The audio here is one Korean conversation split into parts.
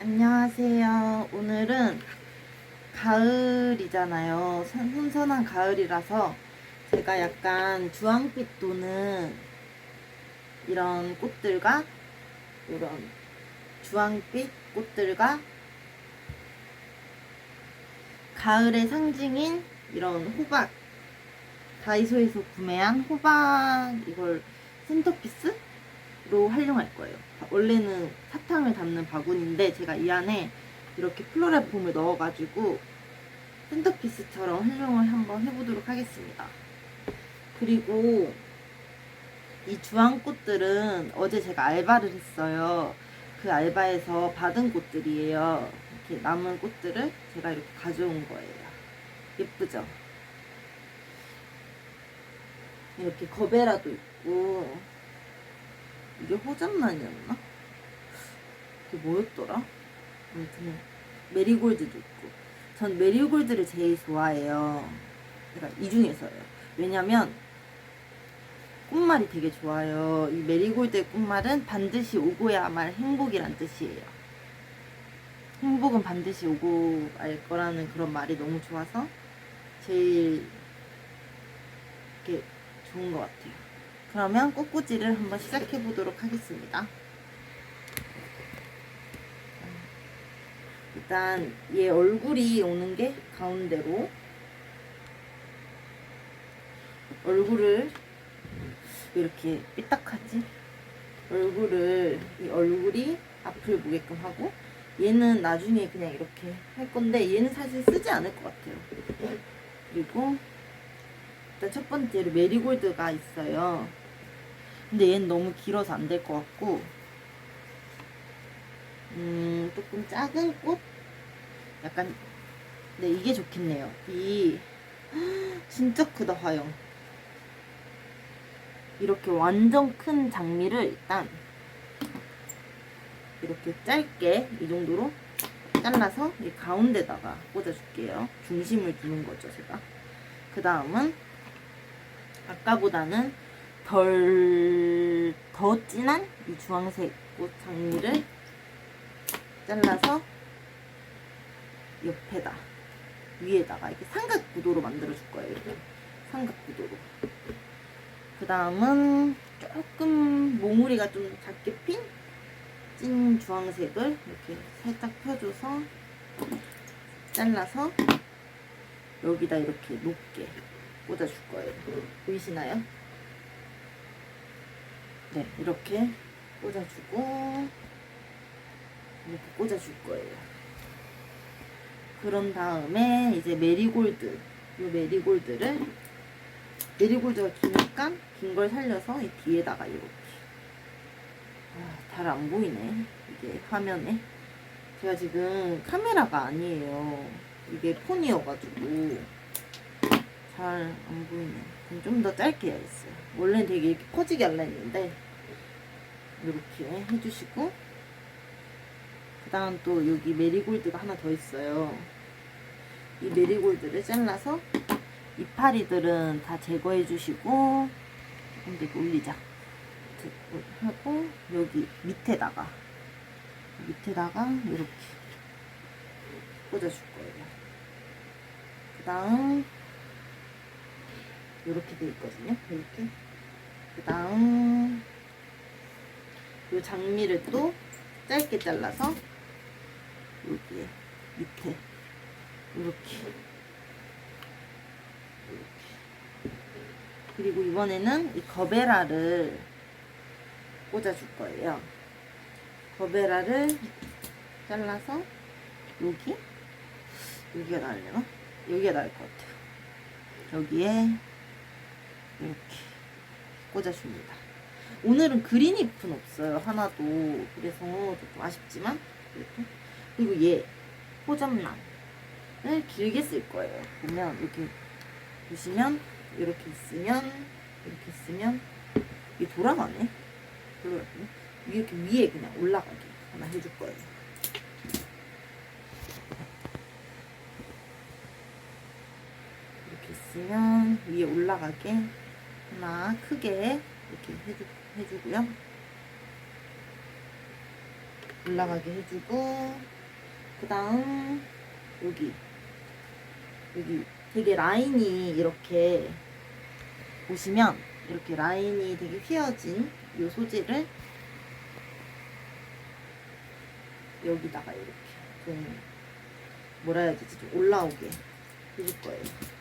안녕하세요. 오늘은 가을이잖아요. 선- 선선한 가을이라서 제가 약간 주황빛 도는 이런 꽃들과 이런 주황빛 꽃들과 가을의 상징인 이런 호박 다이소에서 구매한 호박 이걸 센터피스 로 활용할 거예요. 원래는 사탕을 담는 바구니인데 제가 이 안에 이렇게 플로랄 폼을 넣어가지고 센터피스처럼 활용을 한번 해보도록 하겠습니다. 그리고 이 주황꽃들은 어제 제가 알바를 했어요. 그 알바에서 받은 꽃들이에요. 이렇게 남은 꽃들을 제가 이렇게 가져온 거예요. 예쁘죠? 이렇게 거베라도 있고 이게 호접란이었나? 이게 뭐였더라? 아무튼 메리골드도 있고 전 메리골드를 제일 좋아해요. 그러니까 이 중에서요. 왜냐면 꽃말이 되게 좋아요. 이 메리골드의 꽃말은 반드시 오고야 말 행복이란 뜻이에요. 행복은 반드시 오고 알 거라는 그런 말이 너무 좋아서 제일 이렇게 좋은 것 같아요. 그러면 꽃꽂이를 한번 시작해 보도록 하겠습니다. 일단 얘 얼굴이 오는 게 가운데로 얼굴을 왜 이렇게 삐딱하지? 얼굴을 이 얼굴이 앞을 보게끔 하고 얘는 나중에 그냥 이렇게 할 건데 얘는 사실 쓰지 않을 것 같아요. 그리고 일단 첫 번째로 메리골드가 있어요. 근데 얘는 너무 길어서 안 될 것 같고, 음, 조금 작은 꽃? 약간, 네, 이게 좋겠네요. 이, 진짜 크다, 화영. 이렇게 완전 큰 장미를 일단, 이렇게 짧게, 이 정도로 잘라서 이 가운데다가 꽂아줄게요. 중심을 두는 거죠, 제가. 그 다음은, 아까보다는 덜, 더 진한 이 주황색 꽃 장미를 잘라서 옆에다, 위에다가 이렇게 삼각 구도로 만들어줄 거예요. 이렇게 삼각 구도로. 그 다음은 조금 몽우리가 좀 작게 핀 찐 주황색을 이렇게 살짝 펴줘서 잘라서 여기다 이렇게 높게 꽂아줄 거예요. 보이시나요? 네, 이렇게 꽂아주고 이렇게 꽂아줄 거예요. 그런 다음에 이제 메리골드, 이 메리골드를 메리골드가 기니까 긴 걸 살려서 이 뒤에다가 이렇게 아, 잘 안 보이네 이게 화면에 제가 지금 카메라가 아니에요 이게 폰이어가지고 잘 안 보이네. 좀 더 짧게 해야겠어요. 원래는 되게 이렇게 퍼지게 하려 했는데, 이렇게 해주시고, 그 다음 또 여기 메리골드가 하나 더 있어요. 이 메리골드를 잘라서 이파리들은 다 제거해 주시고, 근데 이거 올리자. 하고, 여기 밑에다가, 밑에다가 이렇게 꽂아줄 거예요. 그 다음, 이렇게 돼 있거든요. 이렇게. 그 다음, 이 장미를 또 짧게 잘라서 여기에 밑에 이렇게. 이렇게. 그리고 이번에는 이 거베라를 꽂아줄 거예요. 거베라를 잘라서 여기 여기가 나으려나? 여기가 나을 것 같아요. 여기에 이렇게 꽂아줍니다. 오늘은 그린 잎은 없어요. 하나도. 그래서 조금 아쉽지만 이렇게. 그리고 얘 호접란을 길게 쓸 거예요. 보면 이렇게 보시면 이렇게 있으면 이렇게 있으면 이게 돌아가네. 별로 이렇게 위에 그냥 올라가게 하나 해줄 거예요. 이렇게 있으면 위에 올라가게 하나 크게 이렇게 해주, 해주고요. 올라가게 해주고 그 다음 여기 여기 되게 라인이 이렇게 보시면 이렇게 라인이 되게 휘어진 이 소재를 여기다가 이렇게 좀 뭐라 해야 되지 좀 올라오게 해줄 거예요.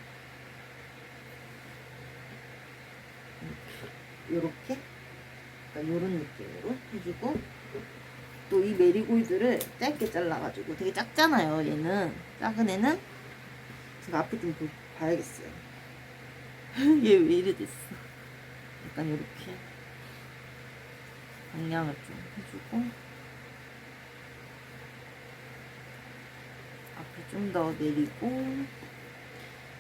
이렇게 약간 이런 느낌으로 해주고 또 이 메리골드를 짧게 잘라가지고 되게 작잖아요. 얘는 작은 애는 제가 앞에 좀 보- 봐야겠어요. 얘 왜 이래 됐어? 약간 이렇게 방향을 좀 해주고 앞에 좀 더 내리고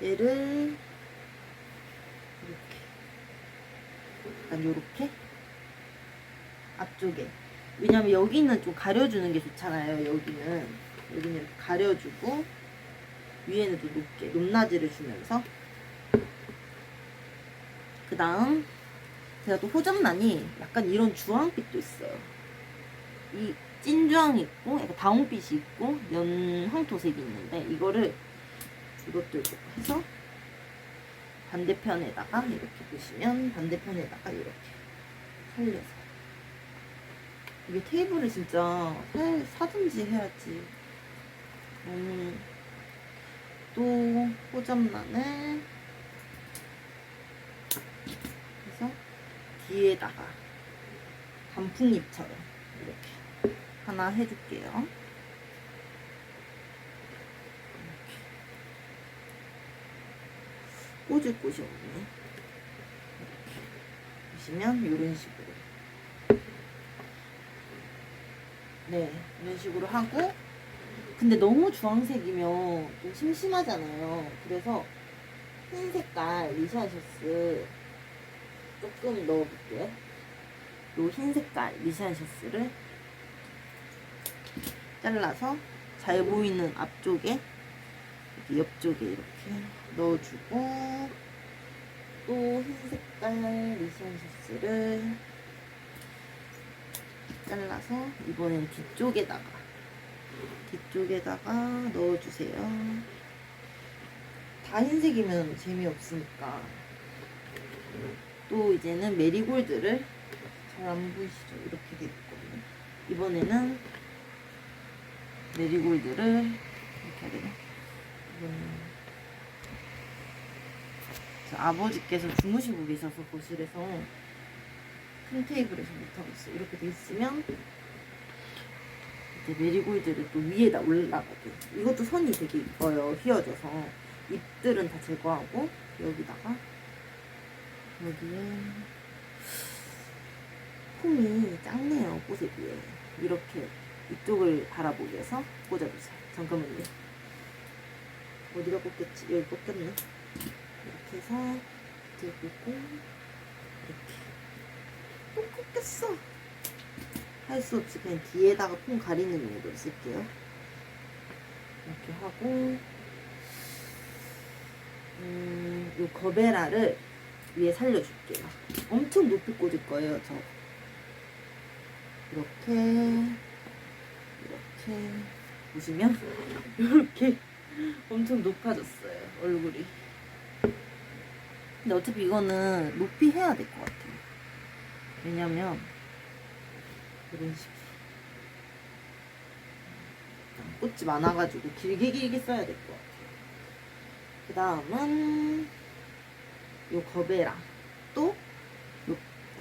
얘를 이렇게 약간 요렇게? 앞쪽에. 왜냐면 여기는 좀 가려주는 게 좋잖아요 여기는. 여기는 가려주고 위에는 좀 높게 높낮이를 주면서. 그 다음 제가 또 호접란이 약간 이런 주황빛도 있어요. 이 찐주황이 있고 약간 다홍빛이 있고 연황토색이 있는데 이거를 이것도 해서 반대편에다가 이렇게 보시면 반대편에다가 이렇게 살려서 이게 테이블을 진짜 사, 사든지 해야지 너무 또 호접란을 해서 뒤에다가 단풍잎처럼 이렇게 하나 해줄게요. 이렇게. 꽂을 곳이 없네. 보시면 이런 식으로. 네, 이런 식으로 하고. 근데 너무 주황색이면 좀 심심하잖아요. 그래서 흰 색깔 리샤셔스 조금 넣어볼게요. 요 흰 색깔 리샤셔스를 잘라서 잘 보이는 앞쪽에 옆쪽에 이렇게 넣어주고 또 흰 색깔 리샤셔스를 잘라서 이번엔 뒤쪽에다가 뒤쪽에다가 넣어주세요. 다 흰색이면 재미없으니까 또 이제는 메리골드를 잘 안 보이시죠? 이렇게 돼 있거든요. 이번에는 메리골드를 이렇게 해야 되나? 아버지께서 주무시고 계셔서 거실에서 큰 테이블에서 못하고 있어요. 이렇게 돼 있으면 이제 메리골드를 또 위에다 올라가게. 이것도 선이 되게 이뻐요. 휘어져서 잎들은 다 제거하고 여기다가 여기에 폼이 작네요. 꽃에 비해. 이렇게 이쪽을 바라보기 위해서 꽂아주세요. 잠깐만요. 어디가 꽂혔지? 여기 꽂혔네. 이렇게 해서 들고 이렇게 또 꽂혔어. 할 수 없이 그냥 뒤에다가 폼 가리는 용도로 쓸게요. 이렇게 하고 음, 요 거베라를 위에 살려줄게요. 엄청 높이 꽂을 거예요, 저. 이렇게, 이렇게, 보시면, 이렇게 엄청 높아졌어요, 얼굴이. 근데 어차피 이거는 높이 해야 될 것 같아요. 왜냐면, 이런 식으로. 꽃이 많아가지고 길게 길게 써야 될 것 같아요. 그 다음은 요 거베라 또요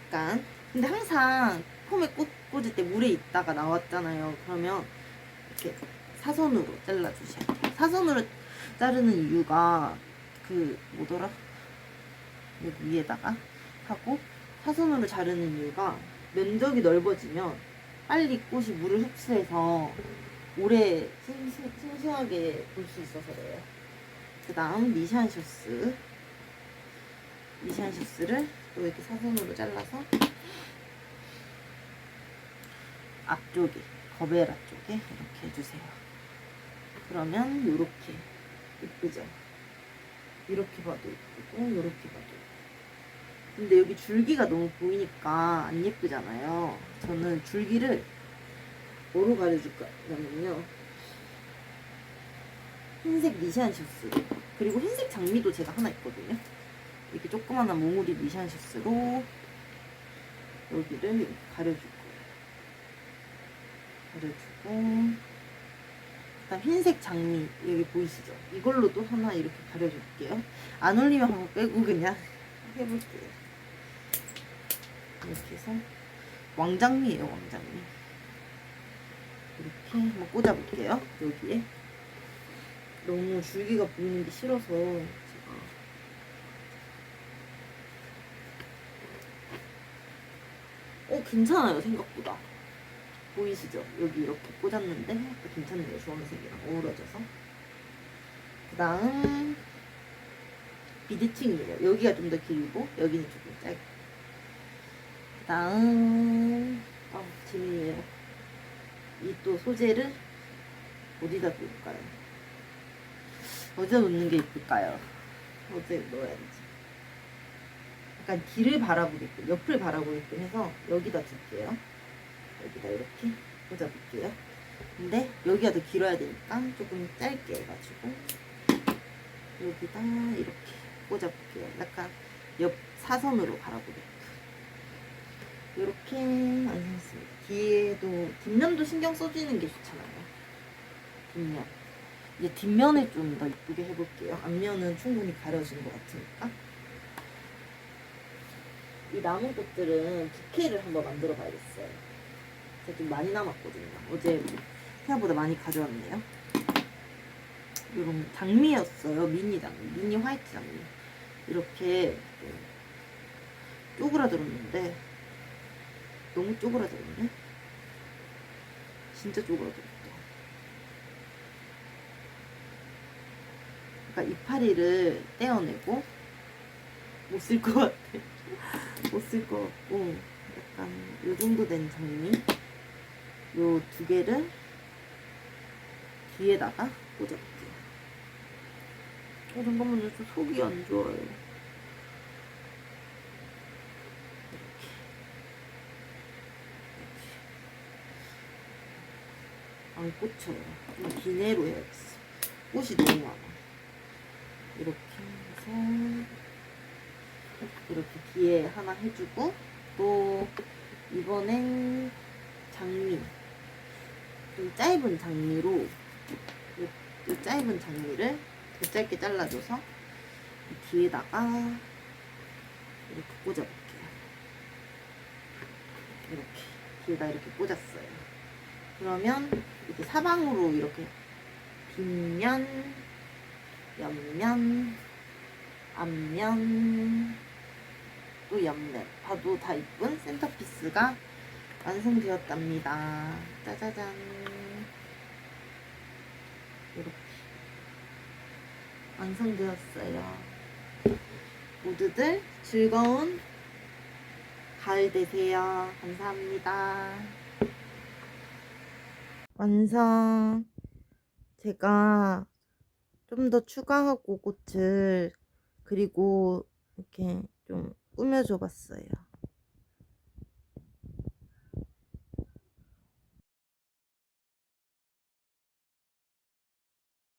약간 근데 항상 폼에 꽂, 꽂을 때 물에 있다가 나왔잖아요. 그러면 이렇게 사선으로 잘라주셔야 돼요. 사선으로 자르는 이유가 그 뭐더라 여기 위에다가 하고 사선으로 자르는 이유가 면적이 넓어지면 빨리 꽃이 물을 흡수해서 오래 싱싱하게 볼 수 있어서 그래요. 그 다음 미샨셔스 미샨셔스를 또 이렇게 사선으로 잘라서 앞쪽에 거베라 쪽에 이렇게 해주세요. 그러면 요렇게 이쁘죠? 이렇게 봐도 이쁘고 요렇게 봐도 근데 여기 줄기가 너무 보이니까 안 예쁘잖아요. 저는 줄기를 뭐로 가려줄까냐면요. 흰색 리시안 셔츠로 그리고 흰색 장미도 제가 하나 있거든요. 이렇게 조그마한 몽우리 리시안 셔츠로 여기를 이렇게 가려줄 거예요. 가려주고 그다음 흰색 장미 여기 보이시죠? 이걸로 또 하나 이렇게 가려줄게요. 안 올리면 한번 빼고 그냥 해볼게요. 이렇게 해서 왕장미예요, 왕장미. 이렇게 한번 꽂아볼게요. 여기에 너무 줄기가 보이는 게 싫어서 제가 어 괜찮아요 생각보다 보이시죠? 여기 이렇게 꽂았는데 또 괜찮네요. 주황색이랑 어우러져서. 그 다음 비드칭이에요. 여기가 좀 더 길고 여기는 조금 짧고. 그 다음 아 재밌네요. 이 또 소재를 어디다 놓을까요? 어디다 놓는 게 이쁠까요? 어디에 넣어야지? 약간 뒤를 바라보게끔 옆을 바라보게끔 해서 여기다 둘게요 이렇게 꽂아볼게요. 근데 여기가 더 길어야 되니까 조금 짧게 해가지고 여기다 이렇게 꽂아볼게요. 약간 옆 사선으로 바라보게끔 이렇게 완성했습니다. 뒤에도 뒷면도 신경 써주는 게 좋잖아요. 뒷면 이제 뒷면을 좀더 이쁘게 해볼게요. 앞면은 충분히 가려진 것 같으니까 이 남은 꽃들은 부케를 한번 만들어 봐야겠어요. 제가 좀 많이 남았거든요. 어제 생각보다 많이 가져왔네요. 이런 장미였어요. 미니 장미, 미니 화이트 장미. 이렇게 좀 쪼그라들었는데 너무 쪼그라들었네. 진짜 쪼그라들었다. 그러니까 이파리를 떼어내고 못 쓸 것 같아. 못 쓸 것 같고 약간 요 정도 된 장미 요 두 개를 뒤에다가 꽂아볼게요. 어, 잠깐만요. 저 속이 안 좋아요. 이렇게. 이렇게. 안 꽂혀요. 좀 기내로 해야겠어. 꽃이 너무 많아. 이렇게 해서 이렇게 뒤에 하나 해주고 또 이번엔 장미 좀 짧은 장미로 요, 요 짧은 장미를 더 짧게 잘라줘서 이 뒤에다가 이렇게 꽂아볼게요. 이렇게 뒤에다 이렇게 꽂았어요. 그러면 이렇게 사방으로 이렇게 뒷면, 옆면, 앞면, 또 옆면 봐도 다 이쁜 센터피스가 완성되었답니다. 짜자잔. 이렇게 완성되었어요. 모두들 즐거운 가을 되세요. 감사합니다. 완성. 제가 좀 더 추가하고 꽃을 그리고 이렇게 좀 꾸며줘 봤어요.